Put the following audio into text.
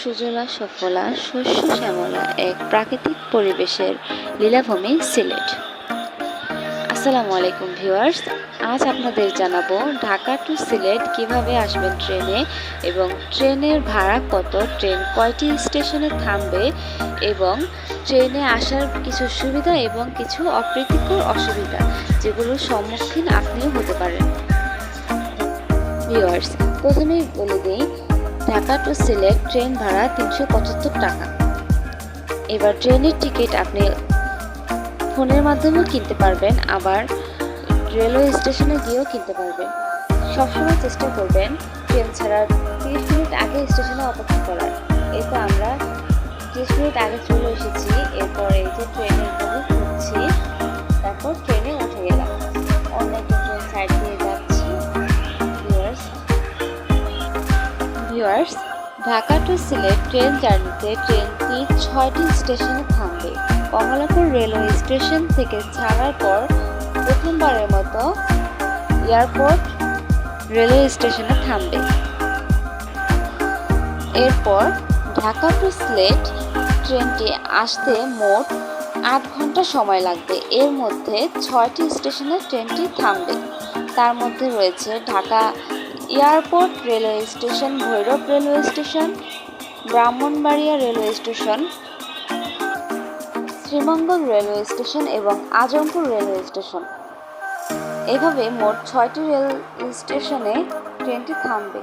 সুজলা সফলা শস্য শ্যামলা এক প্রাকৃতিক পরিবেশের লীলাভূমি সিলেট। আসসালামু আলাইকুম ভিউয়ার্স, আজ আপনাদের জানাব ঢাকা টু সিলেট কীভাবে আসবেন ট্রেনে এবং ট্রেনের ভাড়া কত, ট্রেন কয়টি স্টেশনে থামবে এবং ট্রেনে আসার কিছু সুবিধা এবং কিছু অপ্রীতিকর অসুবিধা যেগুলোর সম্মুখীন আপনিও হতে পারেন। ভিউয়ার্স, প্রথমেই বলে দিই ঢাকা টু সিলেট ট্রেন ভাড়া তিনশো পঁচাত্তর টাকা। এবার ট্রেনের টিকিট আপনি ফোনের মাধ্যমেও কিনতে পারবেন, আবার রেলওয়ে স্টেশনে গিয়েও কিনতে পারবেন। সবসময় চেষ্টা করবেন ট্রেন ছাড়ার তিরিশ মিনিট আগে স্টেশনে অপেক্ষা করার। এরপর আমরা তিরিশ মিনিট আগে চলে এসেছি, এরপর এই যে ট্রেনের বগি খুঁজছি viewers Dhaka to Sylhet train জার্নিতে ট্রেনটি ছয়টি স্টেশনে থামবে। কমলাপুর রেলওয়ে স্টেশন থেকে ছাড়ার পর প্রথমবারের মতো এয়ারপোর্ট রেলওয়ে স্টেশনে থামবে। এরপর ঢাকা টু সিলেট ট্রেনটি আসতে মোট আট ঘণ্টা সময় লাগবে। এর মধ্যে ছয়টি স্টেশনে ট্রেনটি থামবে। তার মধ্যে রয়েছে Dhaka airport railway station, Bhairab railway station, Brahmanbaria railway station, Sreemangal railway station এবং আজমপুর রেলওয়ে স্টেশন। এভাবে মোট ছয়টি রেল স্টেশনে ট্রেনটি থামবে।